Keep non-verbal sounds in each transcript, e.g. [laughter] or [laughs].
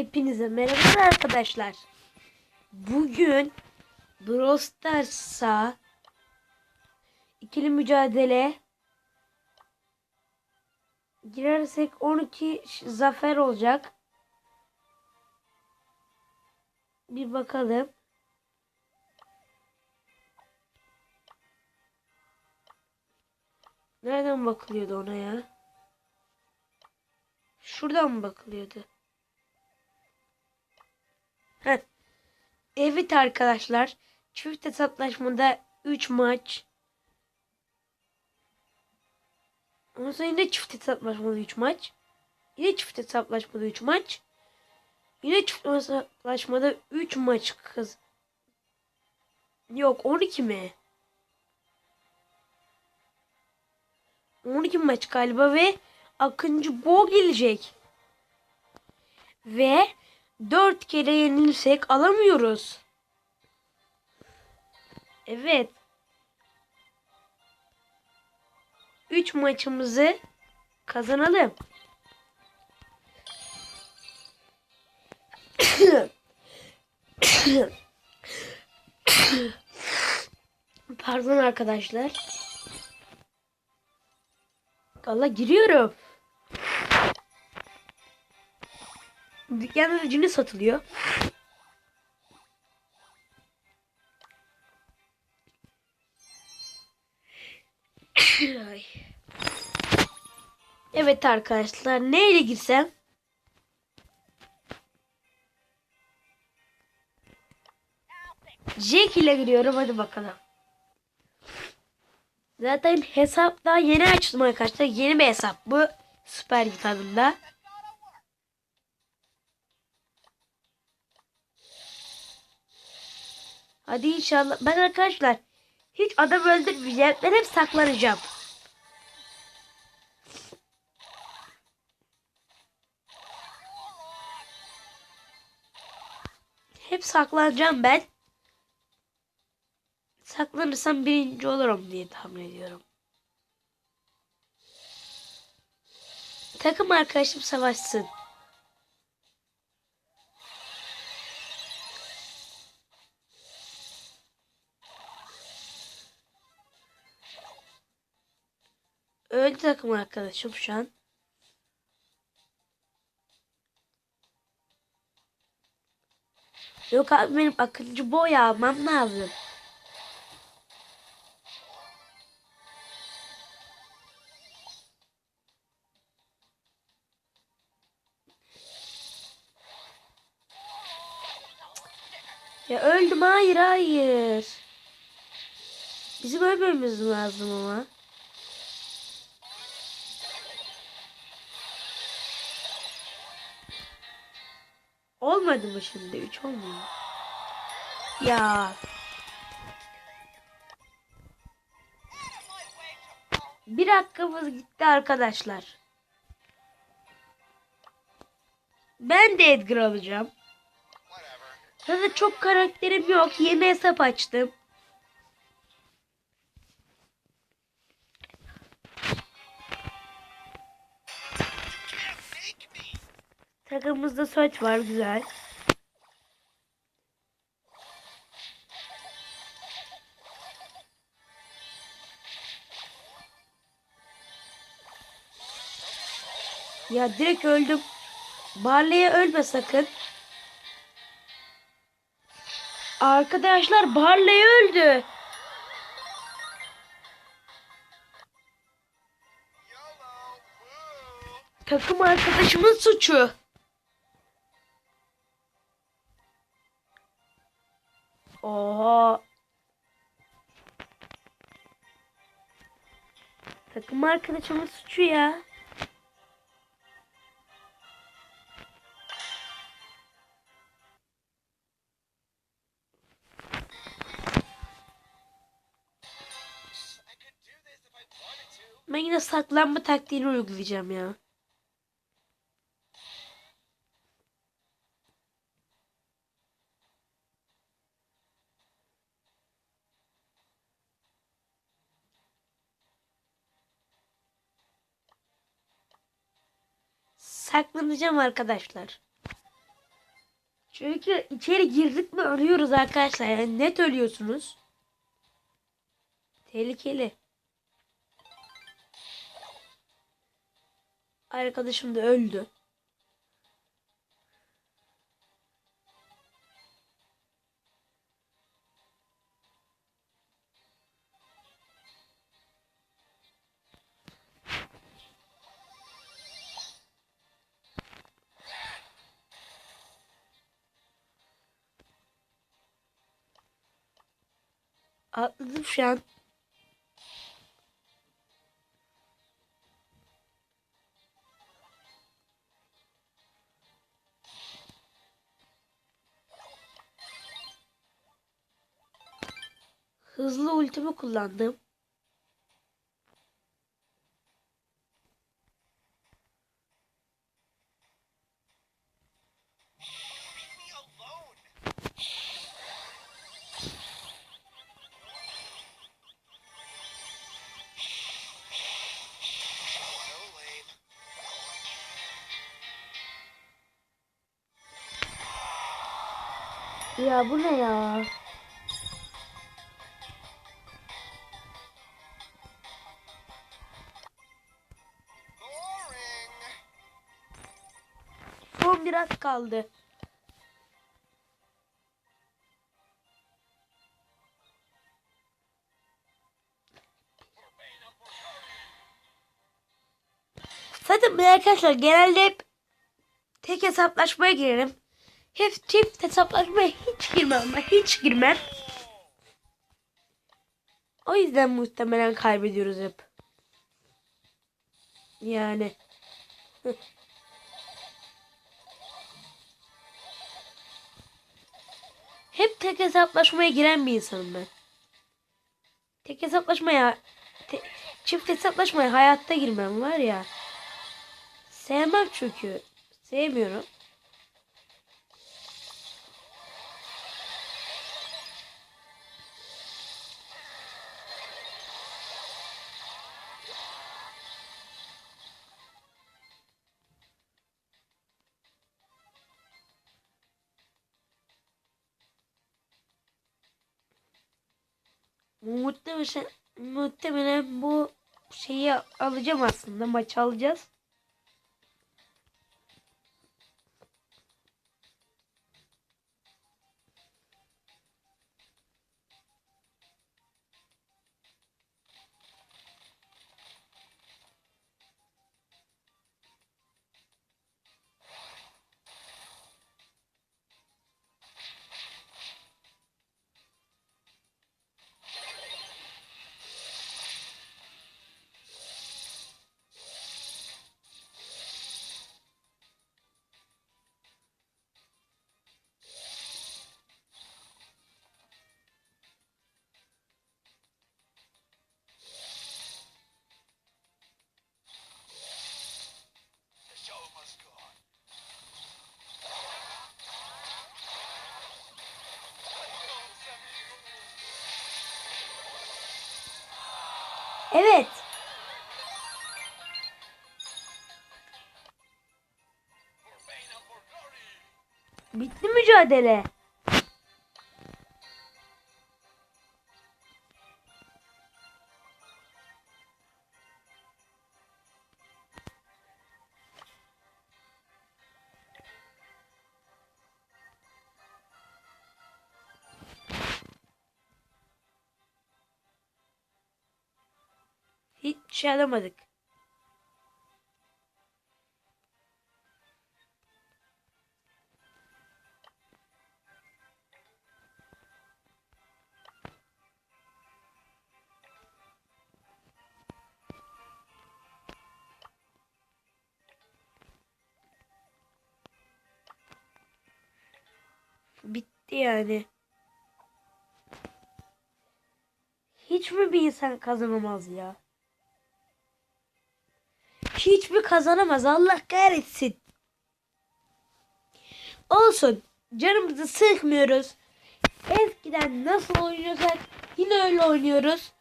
Hepinize merhaba arkadaşlar. Bugün Brawl Stars'a ikili mücadele girersek 12 ş- zafer olacak. Bir bakalım. Nereden bakılıyordu ona ya? Şuradan mı bakılıyordu? Evet arkadaşlar. Çift hesaplaşmada 3 maç. Ondan sonra yine çift hesaplaşmada 3 maç. Yine çift hesaplaşmada 3 maç. Yine çift hesaplaşmada 3 maç kız. Yok 12 mi? 12 maç galiba ve Akıncı Bo gelecek. Ve 4 kere yenilirsek alamıyoruz. Evet. 3 maçımızı kazanalım. Pardon arkadaşlar. Allah giriyorum. Dükkanda cini satılıyor. Evet arkadaşlar neyle girsem? Jack ile giriyorum hadi bakalım. Zaten hesap daha yeni açtım arkadaşlar. Yeni bir hesap bu. Süper kitabında. Hadi inşallah. Ben arkadaşlar hiç adam öldürmeyeceğim. Ben hep saklanacağım. Hep saklanacağım ben. Saklanırsam birinci olurum diye tahmin ediyorum. Takım arkadaşım savaşsın. Takım arkadaşım şu an. Yok abi benim akıncı boy almam lazım. Ya öldüm hayır hayır. Bizim ölmemiz lazım ama. Olmadı mı şimdi? 3 olmuyor. Ya. Bir hakkımız gitti arkadaşlar. Ben de Edgar alacağım. Zaten çok karakterim yok. Yeni hesap açtım. Takımımızda saç var güzel. Ya direkt öldüm. Barley'e ölme sakın. Arkadaşlar Barley öldü. Takım arkadaşımın suçu. Oha. Takım arkadaşımın suçu ya. Ben yine saklanma taktiğini uygulayacağım ya. Saklanacağım arkadaşlar. Çünkü içeri girdik mi ölüyoruz arkadaşlar. Yani net ölüyorsunuz. Tehlikeli. Arkadaşım da öldü. Atladım şu an. Hızlı ultimi kullandım. Ya bu ne ya? Son biraz kaldı. Zaten arkadaşlar genelde hep tek hesaplaşmaya girerim. Hep çift hesaplaşmaya hiç girmem. Ben hiç girmem. O yüzden muhtemelen kaybediyoruz hep. Yani. [laughs] Hep tek hesaplaşmaya giren bir insanım ben. Tek hesaplaşmaya, te- çift hesaplaşmaya hayatta girmem var ya. Sevmem çünkü. Sevmiyorum. Muhtemelen, muhtemelen bu şeyi alacağım aslında. Maçı alacağız. Evet. Bitti mücadele. Şey alamadık. Bitti yani. Hiç mi bir insan kazanamaz ya? Hiç mi kazanamaz? Allah kahretsin. Olsun. Canımızı sıkmıyoruz. Eskiden nasıl oynuyorsak yine öyle oynuyoruz.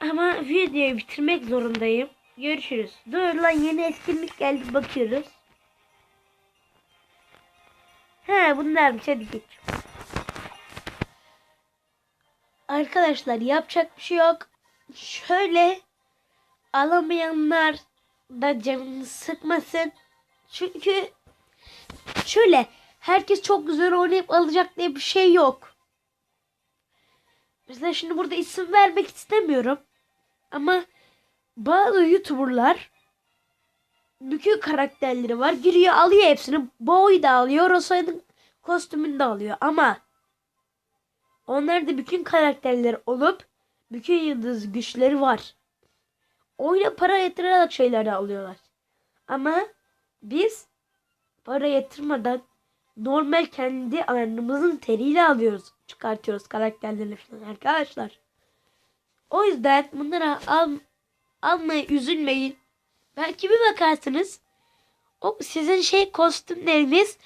Ama videoyu bitirmek zorundayım. Görüşürüz. Dur lan yeni etkinlik geldi bakıyoruz. He bunlarmış hadi geç. Arkadaşlar yapacak bir şey yok. Şöyle alamayanlar da canını sıkmasın. Çünkü şöyle herkes çok güzel oynayıp alacak diye bir şey yok. Mesela şimdi burada isim vermek istemiyorum. Ama bazı YouTuber'lar bütün karakterleri var. Giriyor alıyor hepsini. Boy da alıyor. Rosa'nın kostümünü de alıyor. Ama onlarda bütün karakterleri olup bütün yıldız güçleri var. Oyuna para yatırarak şeyler de alıyorlar. Ama biz para yatırmadan normal kendi alnımızın teriyle alıyoruz. Çıkartıyoruz karakterlerini falan arkadaşlar. O yüzden bunlara al, almaya üzülmeyin. Belki bir bakarsınız o sizin şey kostümleriniz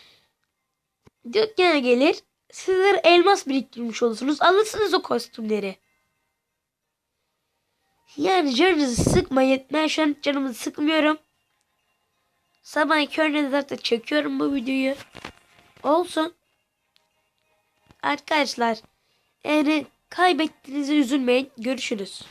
dükkana gelir. Sizler elmas biriktirmiş olursunuz. Alırsınız o kostümleri. Yani canınızı sıkmayın. Ben şu an canımı sıkmıyorum. Sabah körüne zaten çekiyorum bu videoyu. Olsun. Arkadaşlar. Yani kaybettiğinize üzülmeyin. Görüşürüz.